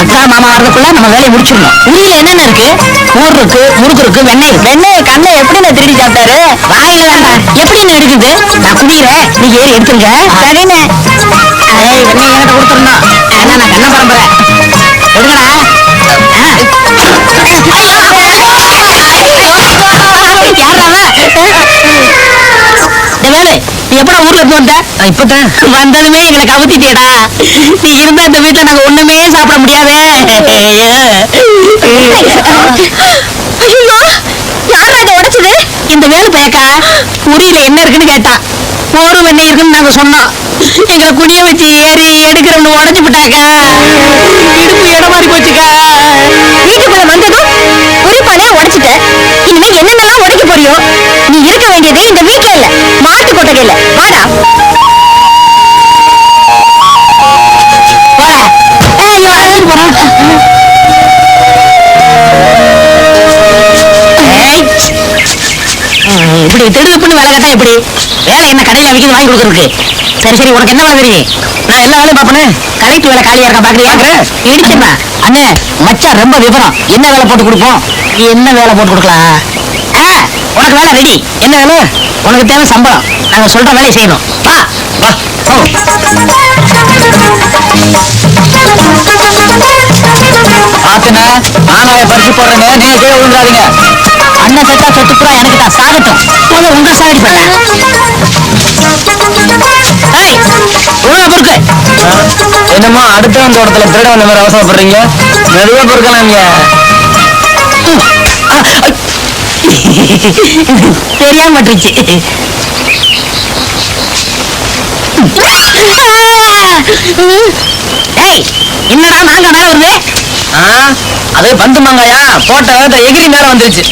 அக்கா மாமா வர்றதுக்குள்ள நம்ம வேலையை முடிச்சிடணும். உரியில என்னென்ன இருக்கு? மோர் இருக்கு முறுக்கு இருக்கு வெண்ணெய் இருக்கு. வெண்ணெய் கண்ணை எப்படி நான் திருடி சாப்பிட்டாரு? வாயில தான்டா எப்படி நீ எடுக்குது நான் குடிக்கிறேன். நீ ஏறி எடுத்துருங்க. சரிண்ணே. ஏய் வெண்ணெய் என்கிட்ட கொடுத்துருந்தோம் அண்ணா நான் கண்ண பரம்பரை எடுங்கடா வேலை. எப்படா ஊர்ல இருந்து வந்த? இப்பதான். வந்ததுமே எங்களை கவுத்திட்டேடா. நீ இருந்தா இந்த வீட்டுல நாங்க ஒண்ணுமே சாப்பிட முடியாதே. ஐயோ யாரா இதை உடைச்சது? இந்த வேலு பயக்கா உரியில என்ன இருக்குன்னு கேட்டா. மோரும் வெண்ணெய் இருக்குன்னு நாங்க சொன்னோம். எங்களை குடிய வச்சு ஏறி எடுக்கிறோம்னு உடைச்சு விட்டாக்கா. இடுப்பு இடம் மாறி போச்சுக்கா. வீட்டுக்குள்ள வந்ததும் உரிப்பானே உடைச்சிட்ட. இனிமே என்னென்னலாம் உடைக்க போறியோ? நீ இருக்க வேண்டியது இந்த வீட்டுல இல்ல. போட்ட கையில வாடா. போடா. ஏய், இப்படி திடுப்புன்னு வேலை கேட்டா இப்படி வேலை என்ன கடையில விற்கிது வாங்கி கொடுக்கறதுக்கு? சரி சரி உனக்கு என்ன மாதிரி நான் எல்லா வேலையும் பாப்பனே கடைக்கு வேலை காலியா இருக்கா பாக்குறியா? இடிச்சிருந்தா அண்ணே மச்சான் ரொம்ப விவரம். என்ன வேலை போட்டு கொடுப்போம்? என்ன வேலை போட்டு கொடுக்கலாம்? உனக்கு வேலை ரெடி என்ன வேலை? உனக்கு தேவை சம்பளம். நாங்க சொல்ற வேலையை செய்யணும். வா வா. பாத்துனா ஆனாய பறிச்சு போடுறேங்க நீங்க கீழே விழுந்துடாதீங்க. அண்ணன் செத்தா சொத்து பூரா எனக்கு தான் சாகட்டும். முதல்ல உங்க சாகடி பண்ண என்னமோ அடுத்தவன் தோட்டத்துல திருட வந்த மாதிரி அவசரப்படுறீங்க? மெதுவா பொறுக்கலாங்க தெரியாம பட்டுருச்சு ஏய் என்னடா மாங்காய் மேல வருது? அது பந்து மாங்காயா? போட்ட வேகத்தை எகிரி மேல வந்துருச்சு.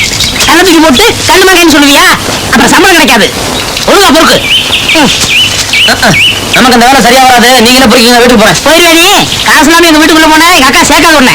கணத்துக்கு போட்டு கண்ணு மாங்காய்னு சொல்லுவியா? அப்புறம் சம்பளம் கிடைக்காது. ஒழுங்கா பொறுக்கு. நமக்கு அந்த வேலை சரியா வராது. நீங்களே பொறுக்கீங்க வீட்டுக்கு போறேன். போயிருவேனே. காசு இல்லாம எங்க வீட்டுக்குள்ள போனேன் எங்க அக்கா சேர்க்காத உடனே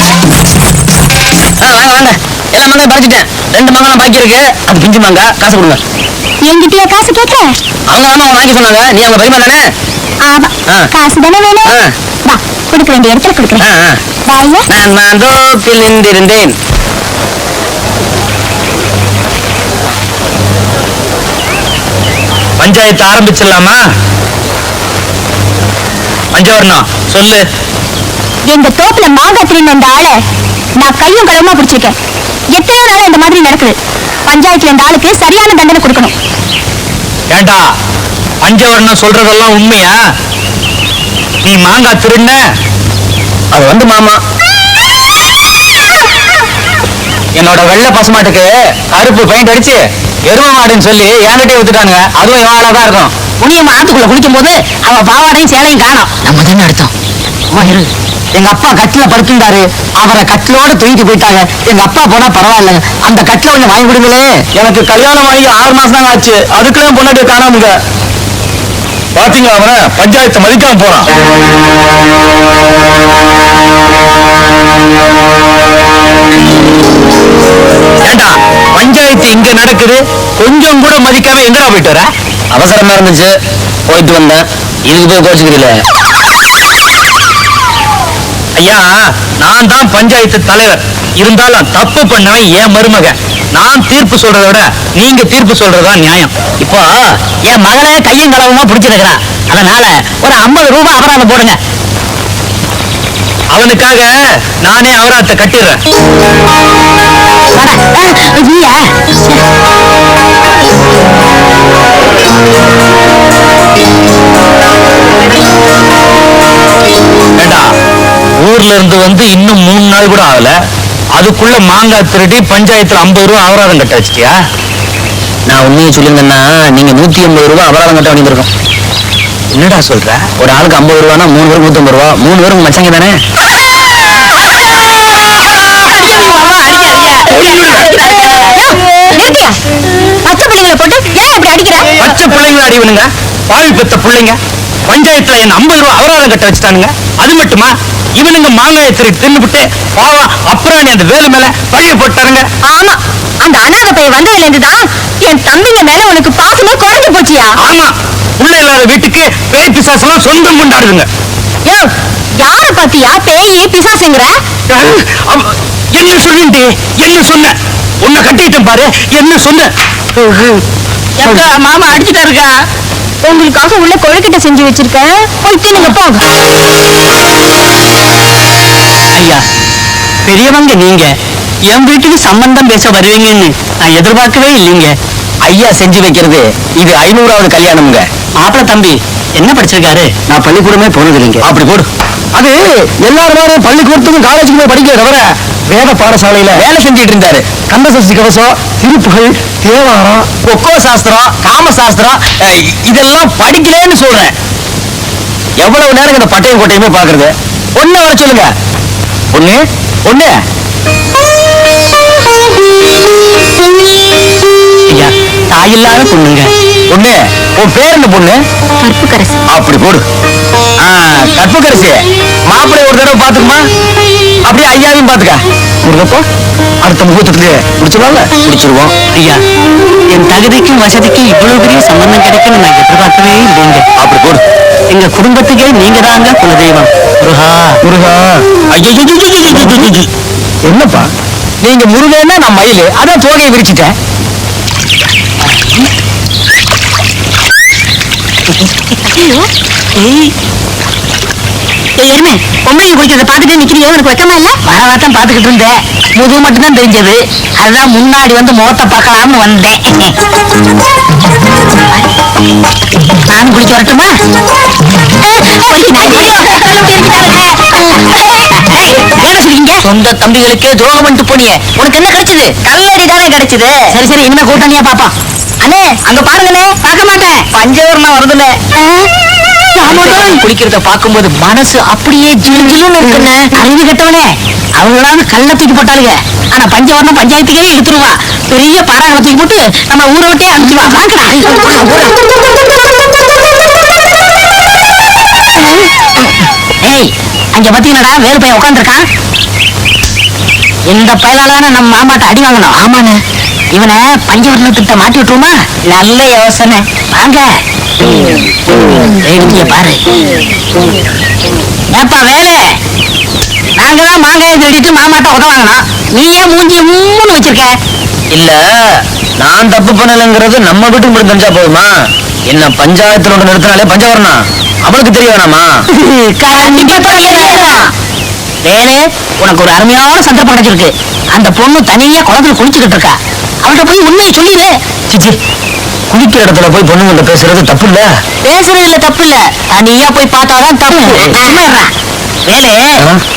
வாங்க. எல்லா மாங்காயும் பறிச்சிட்டேன் ரெண்டு மாங்காய் பாக்கி இருக்கு. அது பிஞ்சு மாங்காய். காசு கொடுங்க. என்கிட்டயா காசு கேட்க? அவங்க ஆமா வாங்கி சொன்னாங்க. நீ அவங்க பரிமா தானே? ஆமா. ஆ. காசு தானே வேணும்? ஆ. வா கொடுக்க வேண்டிய இடத்துல ஆ, கொடுக்குறேன். ஆ. வாங்க நான் மாந்தோப்பில் நின்றிருந்தேன். பஞ்சாயத்து ஆரம்பிச்சிடலாமா? பஞ்சவர்ணம் சொல்லு. எங்க தோப்புல மாங்காய் திரும்ப அந்த ஆளை. நான் கையும் களவுமா பிடிச்சிருக்கேன். எத்தனையோ நாள் இந்த மாதிரி நடக்குது? பஞ்சாயத்துல இந்த ஆளுக்கு சரியான தண்டனை கொடுக்கணும். ஏண்டா? பஞ்சவர்ணம் சொல்றதெல்லாம் உண்மையா? நீ மாங்காய் திருண்ண அது வந்து மாமா. என்னோட வெள்ளை பசுமாட்டுக்கு கருப்பு பெயிண்ட் அடிச்சு எரும மாடுன்னு சொல்லி என்கிட்டயே வித்துட்டானுங்க. அதுவும் இவாளா தான் இருக்கும். புனியம்மா ஆத்துக்குள்ள குளிக்கும் போது அவ பாவாடையும் சேலையும் காணோம். நம்ம தானே இரு. எங்க அப்பா கட்டில படுத்திருந்தாரு. அவரை கட்டிலோட தூக்கிட்டு போயிட்டாங்க. எங்க அப்பா போனா பரவாயில்ல. அந்த கட்டில கொஞ்சம் வாங்கி கொடுங்களே. எனக்கு கல்யாணம் ஆகி ஆறு மாசம் தான் ஆச்சு. அதுக்குள்ள பொண்ணாடி காணாமுங்க பாத்தீங்களா அவன பஞ்சாயத்து மதிக்காம போறான். ஏண்டா பஞ்சாயத்து இங்க நடக்குது? கொஞ்சம் கூட மதிக்காம எங்கடா போயிட்டு வர? அவசரமா இருந்துச்சு. போயிட்டு வந்தேன். இதுக்கு போய் கோச்சுக்கிறீல ஐயா நான் தான் பஞ்சாயத்து தலைவர். இருந்தாலும் தப்பு பண்ணவன் என் மருமக நான் தீர்ப்பு சொல்றதை விட நீங்க தீர்ப்பு சொல்றதா நியாயம். இப்போ என் மகளே கையும் களவுமா பிடிச்சிருக்கிறா அதனால ஒரு ஐம்பது ரூபாய் அபராதம் போடுங்க. அவனுக்காக நானே அவராத்த கட்டிடுறேன். நீயா? ஊர்ல இருந்து வந்து இன்னும் மூணு நாள் கூட ஆகல. அதுக்குள்ள மாங்காய் திருடி பஞ்சாயத்துல ஐம்பது ரூபா அபராதம் கட்ட வச்சிட்டியா? நான் உண்மையை சொல்லுங்கன்னா நீங்க நூத்தி ஐம்பது ரூபாய் அபராதம் கட்ட வேண்டியிருக்கும். என்னடா சொல்ற? ஒரு ஆளுக்கு ஐம்பது ரூபானா மூணு பேருக்கு நூத்தி ரூபா? மூணு பேருக்கு மச்சங்க தானே? பச்சை பிள்ளைங்களை போட்டு ஏன் இப்படி அடிக்கிற? பச்சை பிள்ளைங்க அடிவனுங்க பாவி பெத்த பிள்ளைங்க. பஞ்சாயத்துல என்ன ஐம்பது ரூபா அபராதம் கட்ட வச்சுட்டானுங்க. அது மட்டுமா? இவனுங்க மாங்காயை திரு தின்னுபிட்டு பாவம் அப்புறம் அந்த வேலு மேல பழைய போட்டாருங்க. ஆமா அந்த அனாதை பையன் வந்ததுல இருந்து தான் என் தம்பிங்க மேல உனக்கு பாசமே குறைஞ்சு போச்சியா? ஆமா உள்ள இல்லாத வீட்டுக்கு பேய் பிசாசெல்லாம் சொந்தம் கொண்டாடுதுங்க. யோ யார பாத்தியா பேயி பிசாசுங்கிற? என்ன சொல்லிட்டு என்ன சொன்ன? உன்னை கட்டிட்டேன் பாரு என்ன சொன்ன? மாமா அடிச்சுட்டாருக்கா? உங்களுக்காக உள்ள கொழுக்கிட்ட செஞ்சு வச்சிருக்கேன். போய் தின்னுங்க போங்க. ஐயா பெரியவங்க நீங்க. என் வீட்டுக்கு சம்பந்தம் பேச வருவீங்கன்னு நான் எதிர்பார்க்கவே இல்லைங்க. ஐயா செஞ்சு வைக்கிறது இது ஐநூறாவது கல்யாணம்ங்க. மாப்பிள தம்பி என்ன படிச்சிருக்காரு? நான் பள்ளிக்கூடமே போனது இல்லைங்க அப்படி போடு. அது எல்லாரும் பள்ளிக்கூடத்துக்கும் காலேஜுக்கு போய் படிக்கிற தவிர வேத பாடசாலையில வேலை செஞ்சுட்டு இருந்தாரு. கந்தசஷ்டி கவசம் திருப்புகள் தேவாரம் கொக்கோ சாஸ்திரம் காம சாஸ்திரம் அஹ், இதெல்லாம் படிக்கலன்னு சொல்றேன். எவ்வளவு நேரம் இந்த பட்டையும் கோட்டையுமே பாக்குறது ஒண்ணு வர சொல்லுங்க. ஒண்ணு? ஒண்ணு? ஐயா தாயில்லாத பொண்ணுங்க. பொண்ணு உன் பேர் என்ன பொண்ணு? கற்புக்கரசி. அப்படி போடு. ஆ, கற்புக்கரசி. மாப்பிள்ளை ஒரு தடவை பாத்துக்குமா அப்படியே ஐயாவையும் பாத்துக்க முருகப்பா அடுத்த முகூர்த்தத்திலே முடிச்சிடலாம்ல முடிச்சிருவோம். ஐயா என் தகுதிக்கும் வசதிக்கும் இவ்வளவு பெரிய சம்பந்தம் கிடைக்கும்னு நான் எதிர்பார்க்கவே இல்லைங்க. அப்படி போடு. எங்க குடும்பத்துக்கே நீங்க தாங்க குலதெய்வம். முருகா. முருகா. ஐயோ என்னப்பா நீங்க முருகன்னா நான் மயிலு அதான் தோகையை விரிச்சிட்டேன் ஏய் எருமை பொம்பளைங்க குளிக்கிறத பார்த்துட்டு நிக்கிறியே உனக்கு வெக்கமா இல்ல? வரவாட்டம் பாத்துக்கிட்டு இருந்தேன். முதுகு மட்டும்தான் தெரிஞ்சது. அதுதான் முன்னாடி வந்து முகத்தை பார்க்கலாம்னு வந்தேன். நானும் குளிக்க வரட்டுமா? சொந்த தம்பிகளுக்கே துரோகம் பண்ணிட்டு போனியே. உனக்கு என்ன கிடைச்சது? கல்லடி தானே கிடைச்சது. சரி சரி இனிமே கூட்டணியா பாப்பா. அண்ணே அங்க பாருங்கண்ணே பார்க்க மாட்டேன். பஞ்சவரணம் வருதுல குளிக்கிறத பார்க்கும்போது மனசு அப்படியே ஜிலுன்னு இருக்குன்னு அறிவு கெட்டவனே. அவங்களாவது கல்ல தூக்கி போட்டாளுங்க. ஆனா பஞ்சவரணம் பஞ்சாயத்துக்கே எடுத்துருவா பெரிய பாறாங்களை தூக்கி போட்டு நம்ம ஊரை விட்டே அனுப்பிச்சுவா வாங்கடா ஏய் அங்க பாத்தீங்களாடா? வேறு பையன் உட்காந்துருக்கான் இந்த பயலால நம்ம மாமாட்ட அடி வாங்கணும்? ஆமாண்ணே. இவனை பஞ்சவர்ணத்திட்ட மாட்டி விட்டுருமா நல்ல யோசனை. வாங்க. வேடிக்கைய பாரு. ஏப்பா வேலை. நாங்க தான் மாங்காயை திருடிட்டு மாமாட்ட உத வாங்கணும் நீ ஏன் மூஞ்சி மூணு வச்சிருக்க. இல்ல நான் தப்பு பண்ணலைங்கிறது நம்ம வீட்டுக்கு மட்டும் தெரிஞ்சா போதுமா? என்ன பஞ்சாயத்துல ஒன்று நிறுத்தினாலே பஞ்சவரணம் அவளுக்கு தெரிய வேணாமா. வேலு உனக்கு ஒரு அருமையான சந்தர்ப்பம் கிடைச்சிருக்கு. அந்த பொண்ணு தனியா குளத்துல குளிச்சுக்கிட்டு இருக்கா. அவள்கிட்ட போய் உண்மையை சொல்லிடு. சிச்சி. குளிக்கிற இடத்துல போய் பொண்ணுங்கள்ட்ட பேசுறது தப்பு இல்ல பேசுறதுல தப்பு இல்ல தனியா போய் பார்த்தாதான் தப்பு. வேலு?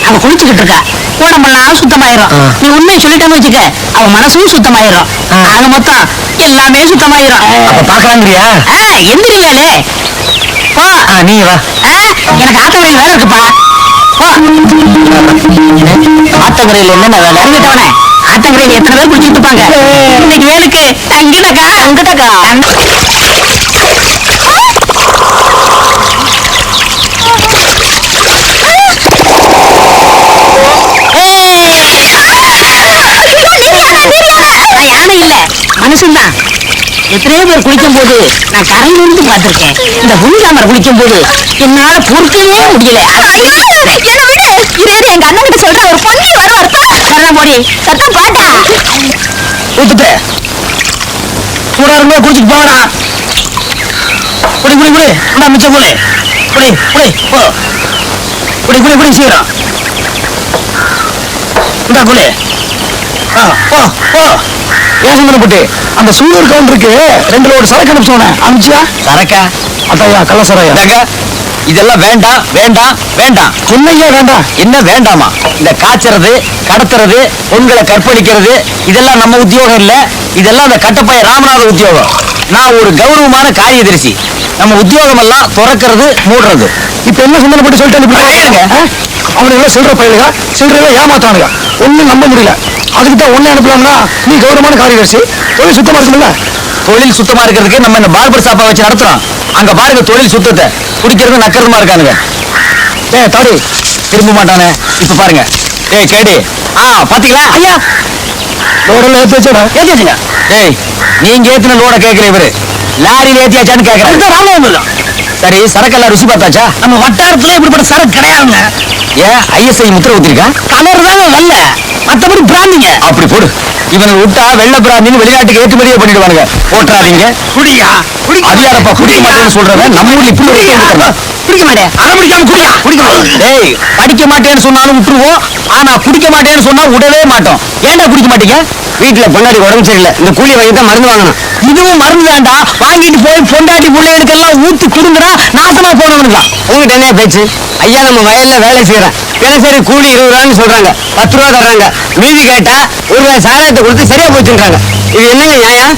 அவ குளிச்சுக்கிட்டு இருக்கா. உடம்பெல்லாம் சுத்தமாயிரும். நீ உண்மையை சொல்லிட்டேன்னு வச்சுக்க அவ மனசும் சுத்தமாயிரும். ஆக மொத்தம் எல்லாமே சுத்தமாயிரும். பாக்கலாங்கிறியா ஆ, எந்திரி வேலு. போ. நீ வா. எனக்கு ஆத்தங்கரையில் வேலை இருக்குப்பா. போ. ஆத்தங்கரையில் என்னென்ன வேலை? ஆத்தங்கரையில் எத்தனை பேர் குளிச்சுட்டு இருப்பாங்க இன்னைக்கு வேலுக்கு. தங்கிடக்கா தங்கிடக்கா நான் யானை இல்ல. மனுஷன்தான் எத்தனையோ பேர் குளிக்கும் போது நான் கரையில இருந்து பார்த்திருக்கேன். இந்த புனிதாமரை குளிக்கும் போது என்னால பொறுக்கவே முடியல. இரு எங்க அண்ணன் கிட்ட சொல்ற ஒரு பொண்ணு வருவார் சரணா போடி சத்தம் பாட்டா ஊத்துட்டு கூட இருந்தா குடிச்சிட்டு போங்கடா குடி குடி குடி இந்தா மிச்சம் குடி குடி குடி போ. குடி குடி குடி சீக்கிரம். இந்தா குடி. ஆ, போ போ. ஏசந்தன புட்டி அந்த சூழல் கவுண்டருக்கு ரெண்டு லோடு சரக்கு அனுப்பிச்சு சொன்னேன் அனுப்பிச்சியா? சரக்கா? அத்தையா கள்ள சரையா இதெல்லாம் வேண்டாம் வேண்டாம் வேண்டாம். சொன்னையே வேண்டாம்? என்ன வேண்டாமா? இந்த காய்ச்சறது கடத்துறது பொண்களை கற்பழிக்கிறது இதெல்லாம் நம்ம உத்தியோகம் இல்ல. இதெல்லாம் அந்த கட்டப்பைய ராமநாத உத்தியோகம். நான் ஒரு கௌரவமான காரியதரிசி நம்ம உத்தியோகம் எல்லாம் துறக்கிறது மூடுறது. இப்ப என்ன சம்பந்தப்பட்டு சொல்லிட்டு அவனுக்கு எல்லாம் சில்லற பயிலுங்க சில்லற ஏமாத்தானுங்க ஒண்ணும் நம்ப முடியல. அதுக்கு தான் ஒண்ணு அனுப்பலாம்னா நீ கௌரவமான காரியதரிசி தொழில் சுத்தமா இருக்குல்ல தொழில் சுத்தமா இருக்கிறதுக்கு நம்ம இந்த பார்பர் ஷாப்பை வச்சு நடத்துறோம்? அங்க பாருங்க தொழில் சுத்தத்தை. குடிக்கிறது நக்கறதுமா இருக்கானுங்க. ஏ தாடி திரும்ப மாட்டானே. இப்ப பாருங்க. ஏய் கேடி. ஆ பாத்தீங்களா? ஐயா. லோடெல்லாம் ஏத்தி வச்சா ஏத்தியாச்சுங்க ஏய் நீங்க ஏத்தின லோட கேட்கல இவரு. லாரியில ஏத்தியாச்சான்னு கேக்குறேன். சரி சரக்கெல்லாம் ருசி பார்த்தாச்சா? நம்ம வட்டாரத்துல இப்படிப்பட்ட சரக்கு கிடையாதுங்க. ஏன் ஐஎஸ்ஐ முத்திர ஊத்திருக்கா? கலர் தாங்க வெள்ள மத்தபடி பிராண்டிங்க அப்படி போடு. இவனை விட்டா வெள்ள பிராந்தின்னு வெளிநாட்டுக்கு ஏற்றுமதியே பண்ணிடுவானுங்க. போட்டுறாதீங்க குடியா அதிகாரப்பா குடிக்க மாட்டேன்னு சொல்றவன்? நம்ம ஊர்ல இப்படி குடிக்க மாட்டேன். அதை பிடிக்காம குடியா? குடிக்க டேய் படிக்க மாட்டேன்னு சொன்னாலும் விட்டுருவோம். ஆனா குடிக்க மாட்டேன்னு சொன்னா விடவே மாட்டோம். ஏன்டா குடிக்க மாட்டீங்க? வீட்டுல பொண்டாடி உடம்பு சரியில்லை. இந்த கூலி வாங்கி தான் மருந்து வாங்கணும். இதுவும் மருந்து வேண்டா வாங்கிட்டு போய் பொண்டாட்டி பிள்ளைகளுக்கெல்லாம் ஊத்தி குடுங்குறா நாசமா போனவனுங்க உங்ககிட்ட என்ன பேச்சு? ஐயா நம்ம வயல்ல வேலை செய்யறேன். தினசரி கூலி இருபது ரூபான்னு சொல்றாங்க. பத்து ரூபா தர்றாங்க. மீதி கேட்டா ஒரு ரூபாய் சாராயத்தை கொடுத்து சரியா போச்சுன்றாங்க. இது என்னங்க நியாயம்?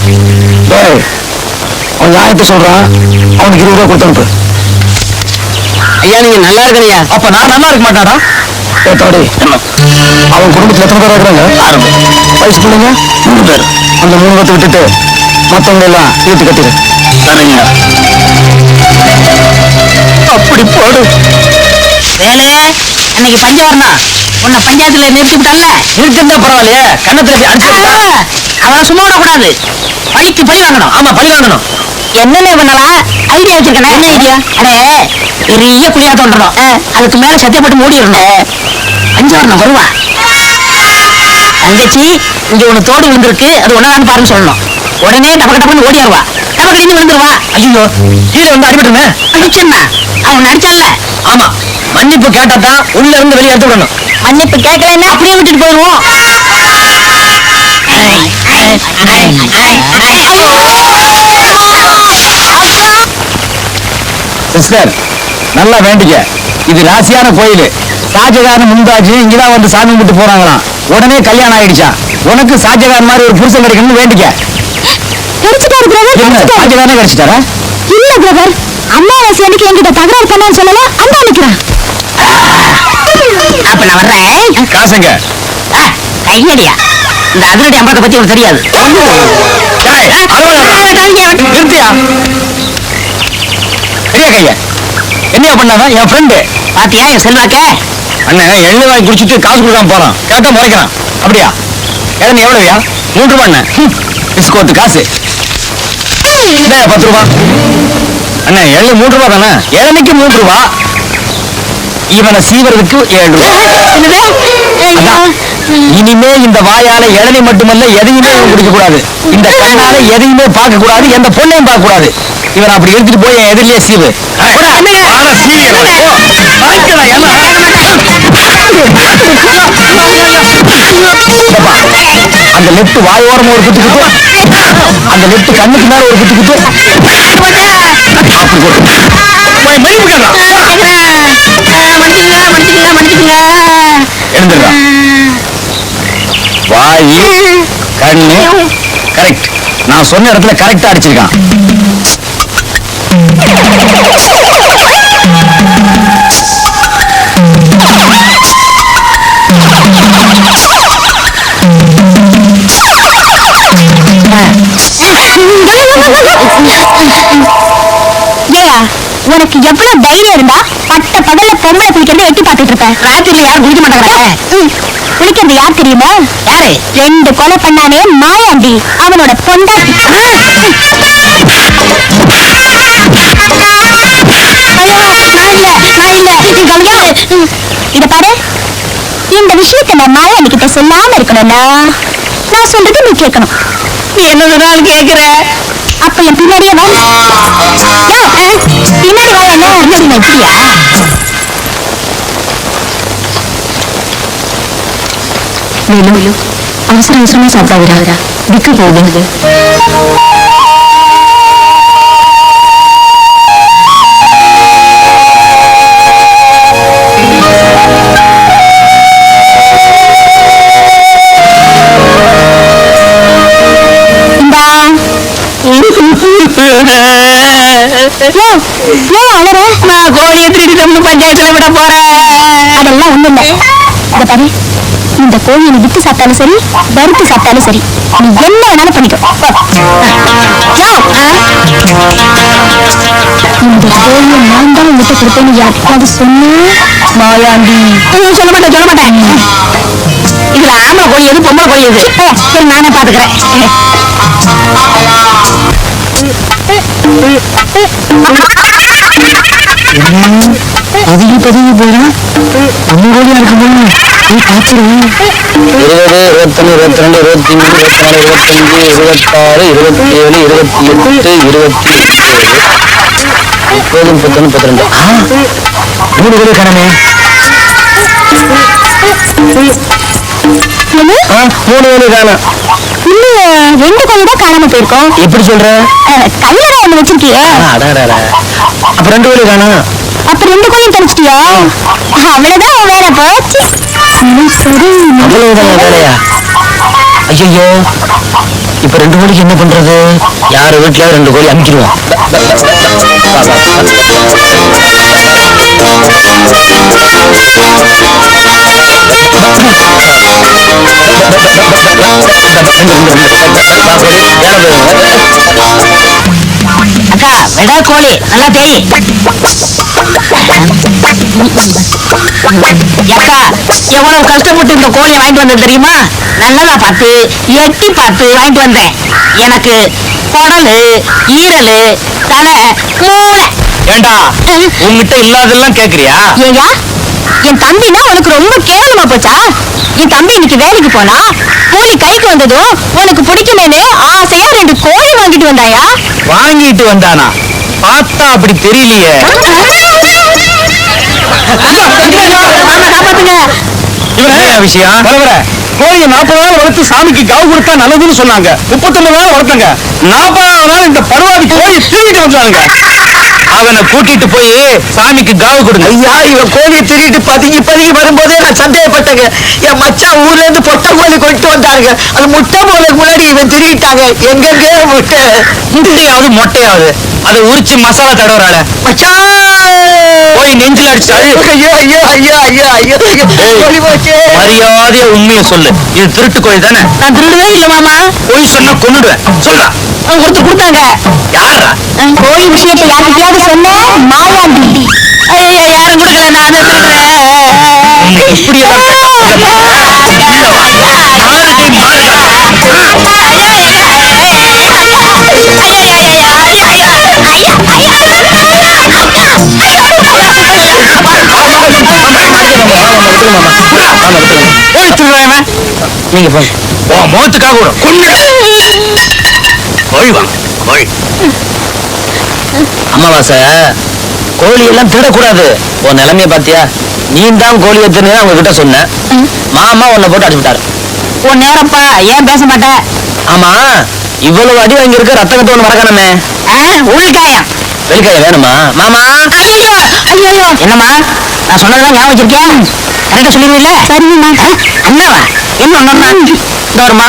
அவன் நியாயத்தை சொல்றான். அவனுக்கு இருபது ரூபா கொடுத்து அனுப்பு. ஐயா நீங்க நல்லா இருக்கணையா? அப்ப நான் நல்லா இருக்க மாட்டாடா ஏத்தாடி அவன் குடும்பத்துல எத்தனை பேர் இருக்கிறாங்க? ஆறு பேர். வயசு பிள்ளைங்க? மூணு பேர். அந்த மூணு பேர்த்த விட்டுட்டு மத்தவங்க எல்லாம் வீட்டு கட்டிடு. சரிங்க அப்படி போடு. வேலு அன்னைக்கு பஞ்சம் வரணும் உன்னை பஞ்சாயத்துல நிறுத்தி விட்டால இருக்குன்னா பரவாயில்லையே. கண்ணத்துல போய் அடிச்சு அவனை சும்மா விடக்கூடாது. பழிக்கு பழி வாங்கணும். ஆமா பழி வாங்கணும். என்னென்ன பண்ணலாம்? ஐடியா வச்சிருக்கேன். என்ன ஐடியா? அடே பெரிய குழியா தோன்றணும். அதுக்கு மேல சத்தியப்பட்டு மூடிடணும். பஞ்சம் வரணும் வருவா. தங்கச்சி இங்க ஒண்ணு தோடு விழுந்திருக்கு. அது ஒன்னதான்னு பாருன்னு சொல்லணும். உடனே டபக்க டபக்குன்னு ஓடியாருவா டபக்கடின்னு விழுந்துருவா ஐயோ. கீழே வந்து அடிபட்டுமே அடிச்சா அவன் நடிச்சான்ல. ஆமா. மன்னிப்பு கேட்டா தான் உள்ள இருந்து வெளியே எடுத்து விடணும். மன்னிப்பு கேட்கலன்னா அப்படியே விட்டுட்டு போயிடுவோம். சிஸ்டர் நல்லா வேண்டிக்க. இது ராசியான கோயில். ஷாஜகான் மும்தாஜ் இங்கதான் வந்து சாமி கும்பிட்டு போறாங்களாம் உடனே கல்யாணம் ஆயிடுச்சா? உனக்கு ஷாஜகான் மாதிரி ஒரு புருஷன் கிடைக்கணும்னு வேண்டிக்க. கிடைச்சிட்டாரு பிரதர் ஷாஜகானே கிடைச்சிட்டாரா? இல்ல பிரதர் அம்மாவாசை அன்னைக்கு என்கிட்ட தகராறு பண்ணான்னு சொல்லல அந்த நிக்கிறேன் அப்ப நான் வர்றேன். காசுங்க கையடியா? இந்த அதிரடி அம்பலத்தை பத்தி உனக்கு தெரியாது. நிறுத்தியா? பெரிய கைய. என்னையா பண்ணாவன் என் ஃப்ரெண்டு பாத்தியா என் செல்வாக்க? அண்ணன் எள்ளு வாங்கி குடிச்சிட்டு காசு கொடுக்காம போறான். கேட்டா முறைக்கிறான். அப்படியா? இளநீ எவ்வளவுயா மூன்று ரூபா அண்ணன். பிஸ்கோத்து காசு. பத்து ரூபா. அண்ணன் எள்ளு மூன்று ரூபா தானே? இளநிக்கு மூன்று ரூபா. இவனை சீவறதுக்கு ஏழு. இனிமே இந்த வாயால இளநீ மட்டுமல்ல எதையுமே குடிக்க கூடாது இந்த கண்ணால எதையுமே பார்க்க கூடாது எந்த பொண்ணையும் பார்க்க கூடாது இவன் அப்படி எடுத்துட்டு போய் என் எதிரிலே சீவு. அந்த லெப்ட் வாயோரமா ஒரு குத்து குத்து அந்த லெப்ட் கண்ணுக்கு மேல ஒரு குத்து குத்து நான் சொன்ன இடத்துல கரெக்டா அடிச்சிருக்கான். உனக்கு எவ்வளவு தைரியம் இருந்தா பட்ட பொம்பளை குளிக்கிறத எட்டி பார்த்துட்டு இருப்ப ராத்திரில யாரும் குடிக்க மாட்டாங்க ம், குளிக்கிறது யார் தெரியுமா? யாரு? ரெண்டு கொலை பண்ணானே மாயாண்டி அவனோட பொண்டாட்டி இத பாரு இந்த விஷயத்தை நான் மாயாண்டி கிட்ட சொல்லாம இருக்கணும்னா நான் சொல்றது நீ கேட்கணும். நீ என்னதுனாலும் கேக்குற அப்ப என் பின்னாடியே வா. பின்னாடி வா என்ன? பின்னாடி ലുലു അവസരം അവസരമേ സാപ്താവിരാവര ദിക്ക് പോകുന്നത് கோழியை திருடி நம்ம பஞ்சாயத்துல விட போறேன் அதெல்லாம் ஒண்ணும் இல்லை அதை பாரு இந்த கோழியை நீ வித்து சாப்பிட்டாலும் சரி வறுத்து சாப்பிட்டாலும் சரி நீ என்ன வேணாலும் பண்ணிக்கோ. இந்த கோழியை நான் தான் உங்ககிட்ட கொடுத்தேன்னு யாருக்காவது சொன்ன? மாயாண்டி. சொல்ல மாட்டேன் சொல்ல மாட்டேன். இதுல ஆம்பளை கோழி எது பொம்பளை கோழி எது? சரி நானே பாத்துக்கிறேன். பதுங்கி பதுங்கி போயிடும் நம்ம நீ இருபது இருபத்தொன்னு இருபத்தி ரெண்டு இருபத்தி மூணு இருபத்தி நாலு இருபத்தஞ்சு இருபத்தாறு இருபத்தி ஏழு இருபத்தி எட்டு இருபத்தி முப்பது முப்பத்தொன்னு முப்பத்தி ரெண்டு மூணு கடமே மூணு கோழி காணும் இன்னும் ரெண்டு கோழி தான் காணாம போயிருக்கோம். எப்படி சொல்ற? கையில ஒண்ணு வச்சிருக்கியே. அப்ப ரெண்டு கோழி காணும் அப்ப ரெண்டு கோழியும் தொலைச்சிட்டியா? அவ்வளவுதான் வேலை போச்சு. சரி அவ்வளவுதான் வேலையா? ஐயோ இப்ப ரெண்டு கோழிக்கு என்ன பண்றது? யார் வீட்டுல ரெண்டு கோழி அமுக்கிடுவோம் அக்கா வெடா கோழி நல்லா தேய் அக்கா எவ்வளவு கஷ்டப்பட்டு இந்த கோழியை வாங்கிட்டு வந்தேன் தெரியுமா? நல்லதா பார்த்து எட்டி பார்த்து வாங்கிட்டு வந்தேன். எனக்கு குடலு ஈரலு தலை மூளை. ஏண்டா உங்ககிட்ட இல்லாதெல்லாம் கேக்குறியா? ஏயா என் தம்பினா உனக்கு ரொம்ப கேவலமா போச்சா? என் தம்பி இன்னைக்கு வேலைக்கு போனா கூலி கைக்கு வந்ததும் உனக்கு பிடிக்குமேனு ஆசையா ரெண்டு கோழி வாங்கிட்டு வந்தாயா? வாங்கிட்டு வந்தானா? பார்த்தா அப்படி தெரியலையே. விஷயம்? தலைவர கோழியை நாற்பது நாள் வளர்த்து சாமிக்கு காவு கொடுத்தா நல்லதுன்னு சொன்னாங்க. முப்பத்தொன்னு நாள் வளர்த்தங்க நாற்பதாவது நாள் இந்த பருவாதி கோழி திரும்பிட்டு வந்தாங்க அவனை கூட்டிட்டு போய் சாமிக்கு காவு கொடுங்க. ஐயா இவன் கோழியை திருடிட்டு பதுங்கி பதுங்கி வரும்போதே நான் சந்தேகப்பட்டேங்க. என் மச்சான் ஊர்ல இருந்து பொட்டை கோழி கொண்டு வந்தாங்க அது முட்டை போலக்கு முன்னாடி இவன் திருடிட்டாங்க. எங்கெங்கே முட்டை? முட்டையாவது மொட்டையாவது. அதை உரிச்சு மசாலா தடவுறாள போய் நெஞ்சில் அடிச்சாரு ஐயோ ஐயோ ஐயோ ஐயோ ஐயோ ஐயோ ஏய். கோழி போச்சே மரியாதையா உண்மையை சொல்லு. இது திருட்டு கோழி தானே? நான் திருடவே இல்லை மாமா. பொய் சொன்னா கொன்னுடுவேன். சொல்றா. ஒருத்தர் கொடுத்தாங்க. யாரா கோழி விஷயத்தை யார்கிட்டயாவது சொன்ன மாயாண்டி. ஐயா யாரும் கொடுக்கல நான் தான் திருடுறேன் இப்படி நீங்க போங்க உன் முகத்துக்காக கூட. கொன்னு கோழி வாங்க கோழி அமாவாசை கோழி எல்லாம் திருடக்கூடாது உன் நிலைமைய பாத்தியா நீ தான் கோழி எத்தனை அவங்க கிட்ட சொன்ன மாமா உன்னை போட்டு அடிச்சு விட்டாரு உன் நேரப்பா ஏன் பேச மாட்டேன் ஆமா இவ்வளவு அடி வாங்கி இருக்க ரத்த கட்டு ஒண்ணு மறக்கணுமே. உள்காயம் வெளிக்காய வேணுமா? மாமா? ஐயோ ஐயோ என்னம்மா? நான் சொன்னதெல்லாம் ஞாபகம் வச்சிருக்கேன் கரெக்டா சொல்லிடுவீல்ல? சரிம்மா அண்ணாவா? என்ன தோறுமா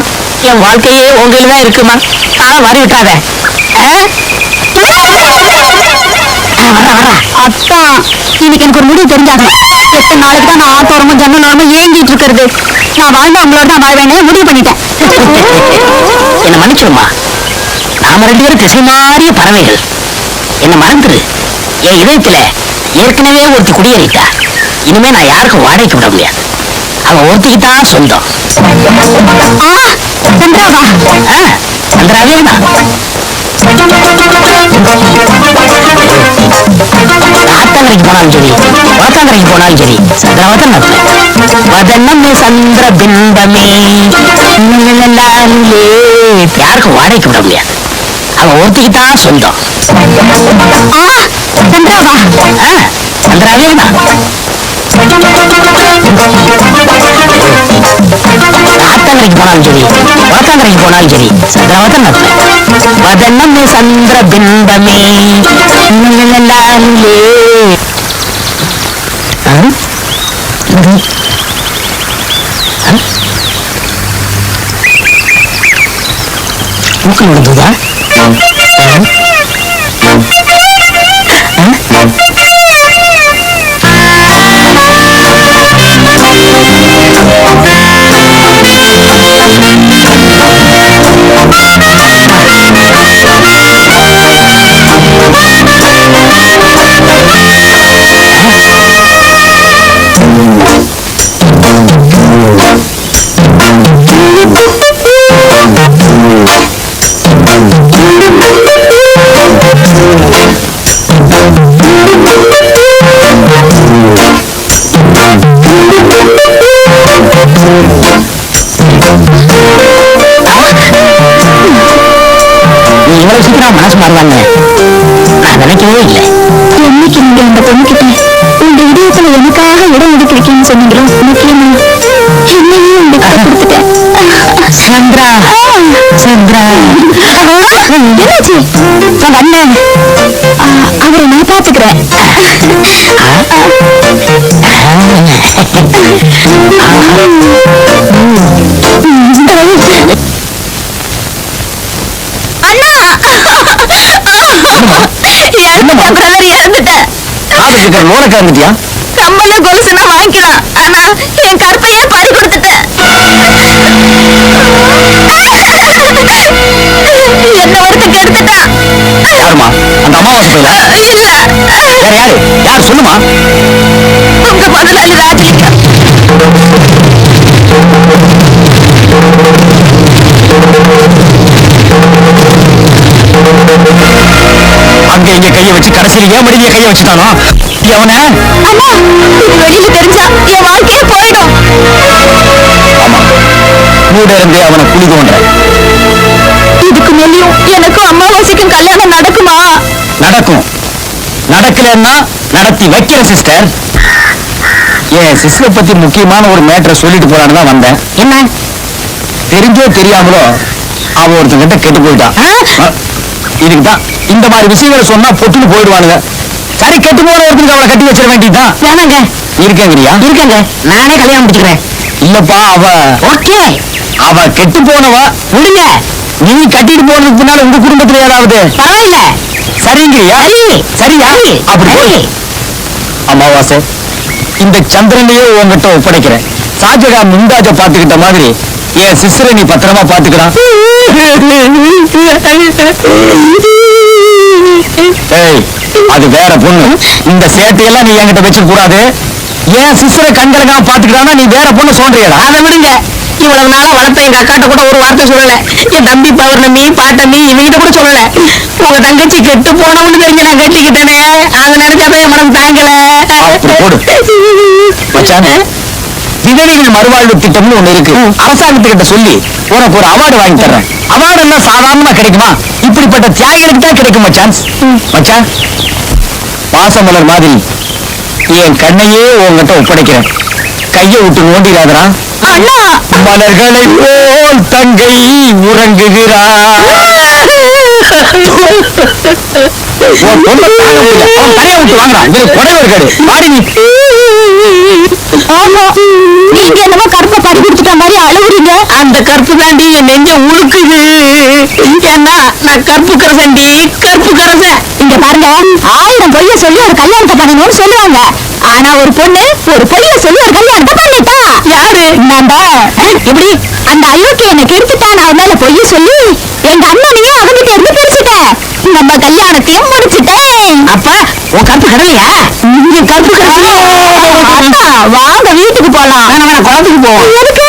என் வாழ்க்கையே கையில தான் இருக்குமா? காலம் மாறி விட்டாத அப்பா இன்னைக்கு எனக்கு ஒரு முடிவு தெரிஞ்சாகணும் எத்தனை நாளைக்கு தான் நான் ஆத்தோரமும் ஜன்னலோரமும் ஏங்கிட்டு இருக்கிறது. நான் வாழ்ந்து அவங்களோட தான் வாழ்வேன்னு முடிவு பண்ணிட்டேன். என்ன மன்னிச்சிருமா நாம ரெண்டு பேரும் திசை மாறிய பறவைகள். என்ன மறந்துரு. என் இதயத்துல ஏற்கனவே ஒருத்தி குடியேறிட்டா இனிமே நான் யாருக்கும் வாடகைக்கு விட முடியாது. அவன் ஒருத்திக்கு தான் சொந்தம் தான் ஆத்தங்கரைக்கு போனாலும் சரி வாத்தாங்கரைக்கு போனாலும் சரி சந்திராவதான் வதனம் சந்திர பிம்பமே நிழலாலே. யாருக்கும் வாடகைக்கு விட முடியாது. அவன் சந்திராவா? ஆ, சந்திராவே தான் ஆத்தங்கரைக்கு போனாலும் சரி வாத்தாங்கரைக்கு போனாலும் சரி சந்திராவதான் நடப்பேன் வதனம் சந்திர பிம்பமே. நிழலாலே. ஆ? Oh, லோட கறந்துட்டியா கம்மல கொலுசுனா வாங்கிக்கலாம். ஆனா என் கற்பையே பறி கொடுத்துட்டேன் என்ன ஒருத்தன் கெடுத்துட்டான் யாருமா அந்த அமாவாசை பையல வேற யாரு? யார்? சொல்லுமா. உங்க முதலாளி ராஜலிங்கம் அங்க இங்க கைய வச்சு கடைசியில ஏன் மடியில கைய வச்சுட்டானோ? அவன? அண்ணா இது வெளியில தெரிஞ்சா என் வாழ்க்கையே போயிடும். ஆமா. கூட இருந்தே அவனை குழி தோன்ற இதுக்கு மேலேயும் எனக்கும் அம்மாவாசைக்கும் கல்யாணம் நடக்குமா? நடக்கும். நடக்கலன்னா நடத்தி வைக்கிற சிஸ்டர் என் சிஸ்டரை பத்தி முக்கியமான ஒரு மேட்டரை சொல்லிட்டு போறான்னு தான் வந்தேன். என்ன? தெரிஞ்சோ தெரியாமலோ அவ ஒருத்தங்கிட்ட கெட்டு போயிட்டான்? இதுக்கு தான் இந்த மாதிரி விஷயங்களை சொன்னா பொட்டுன்னு போயிடுவானுங்க. சரி கெட்டு போன ஒருத்தருக்கு அவளை கட்டி வச்சிட வேண்டியதுதான். வேணாங்க. இருக்கேங்கிறியா? இருக்கேங்க. நானே கல்யாணம் முடிச்சுக்கிறேன். இல்லப்பா அவ ஓகே. அவ கெட்டு போனவ? விடுங்க. நீ கட்டிட்டு போனதுக்கு பின்னால உங்க குடும்பத்துல ஏதாவது? பரவாயில்ல. சரிங்கிறியா சரி சரியா? சரி அப்படி. அமாவாசை. இந்த சந்திரனையே உங்ககிட்ட ஒப்படைக்கிறேன். ஷாஜகான் மும்தாஜ பாத்துக்கிட்ட மாதிரி என் சிஸ்டரை நீ பத்திரமா பாத்துக்கிறான் அது வேற பொண்ணு. இந்த சேட்டையெல்லாம் நீ என்கிட்ட வச்சுக்க கூடாது என் சிஸ்டரை கண்கலக்காம பாத்துக்கிறானா நீ வேற பொண்ணு சொல்றியடா அதை விடுங்க. இவ்வளவு நாளா வளர்த்த எங்க அக்காட்ட கூட ஒரு வார்த்தை சொல்லல. என் தம்பி பௌர்ணமி பாட்டமி இவங்கிட்ட கூட சொல்லல. உங்க தங்கச்சி கெட்டு போனவனு தெரிஞ்சு நான் கட்டிக்கிட்டேனே. அது நினைச்சாதான் என் மனம் தாங்கல. விதவைகள் மறுவாழ்வு திட்டம்னு ஒண்ணு இருக்கு. அரசாங்கத்துக்கிட்ட சொல்லி உனக்கு ஒரு அவார்டு வாங்கி தர்றேன். அவார்டு எல்லாம் சாதாரணமா கிடைக்குமா? இப்படிப்பட்ட தியாகிகளுக்கு தான் கிடைக்கும் மச்சான். மச்சான் பாசமலர் மாதிரி என் கண்ணையே உன்கிட்ட ஒப்படைக்கிறேன். கையை விட்டு நோண்டிடாதடா. அண்ணா மலர்களை போல் தங்கை உறங்குகிறார். ஆமா. நீங்க என்னமோ கருப்பை பறி கொடுத்துட்ட மாதிரி அழுகுறீங்க அந்த கற்பு தாண்டி என் நெஞ்ச உழுக்குது ஏன்னா நான் கற்பு கரசண்டி கற்பு கரசன். இங்க பாருங்க ஆயிரம் பொய்ய சொல்லி ஒரு கல்யாணத்தை பண்ணணும்னு சொல்லுவாங்க. ஆனா ஒரு பொண்ணு ஒரு பொய்ய சொல்லி ஒரு கல்யாணத்தை பண்ணிட்டா. யாரு? நான் தான் எப்படி? அந்த அயோக்கிய என்ன கெடுத்துட்டா நான் அவன் மேல பொய்ய சொல்லி எங்க அண்ணனையே அவங்கிட்ட இருந்து பிரிச்சுட்டேன். நம்ம கல்யாணத்தையும் முடிச்சுட்டேன். அப்ப உன் கற்பு கடலையா? கருப்பு கருப்பு வாங்க வீட்டுக்கு போலாம். வேணாம் குளத்துக்கு போவோம் எதுக்கு